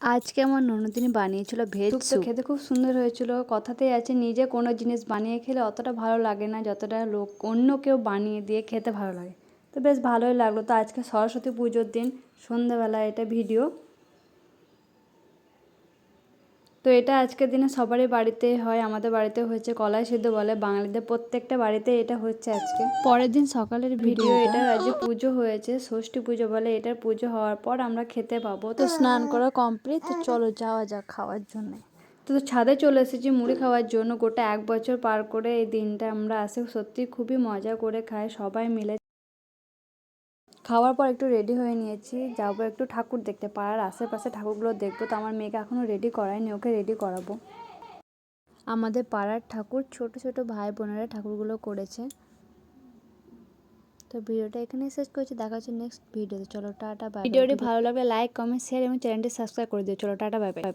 আজকে আমার ননদিনী বানিয়েছিল ভেজ স্যুপ খেতে খুব সুন্দর হয়েছিল। কথাতেই আছে নিজে কোনো জিনিস বানিয়ে খেলে অতটা ভালো লাগে না যতটা লোক অন্য কেউ বানিয়ে দিয়ে খেতে ভালো লাগে। তো বেশ ভালোই লাগল। তো আজকে সরস্বতী পুজোর দিন সন্ধ্যাবেলা এটা ভিডিও তো এটা আজকের দিনে সবারই বাড়িতে হয় আমাদের বাড়িতে হয়েছে। কলাই সিদ্ধ বলে বাঙালিদের প্রত্যেকটা বাড়িতে এটা হচ্ছে আজকে। পরের দিন সকালের ভিডিও এটা আজকে পুজো হয়েছে ষষ্ঠী পুজো বলে এটার পুজো হওয়ার পর আমরা খেতে পাবো। তো স্নান করা কমপ্লিট তো চলো যাওয়া যাক খাওয়ার জন্য। তো ছাদে চলে এসেছি মুড়ি খাওয়ার জন্য। গোটা এক বছর পার করে এই দিনটা আমরা আসি। সত্যি খুবই মজা করে খাই সবাই মিলে খাওয়ার পর একটু রেডি হয়ে নিয়েছি। যাব একটু ঠাকুর দেখতে। পাড়ার আশেপাশে ঠাকুরগুলো দেখব তো আমার মেয়েকে এখনও রেডি করায়নি, ওকে রেডি করাবো। আমাদের পাড়ার ঠাকুর ছোট ছোট ভাই বোনেরা ঠাকুরগুলো করেছে। তো ভিডিওটা এখানে শেষ করছি, দেখা হচ্ছে নেক্সট ভিডিওতে চলো, টাটা বাই ভিডিওটি ভালো লাগলে লাইক কমেন্ট শেয়ার এবং চ্যানেলটি সাবস্ক্রাইব করে দিও। চলো, টাটা বাই বাই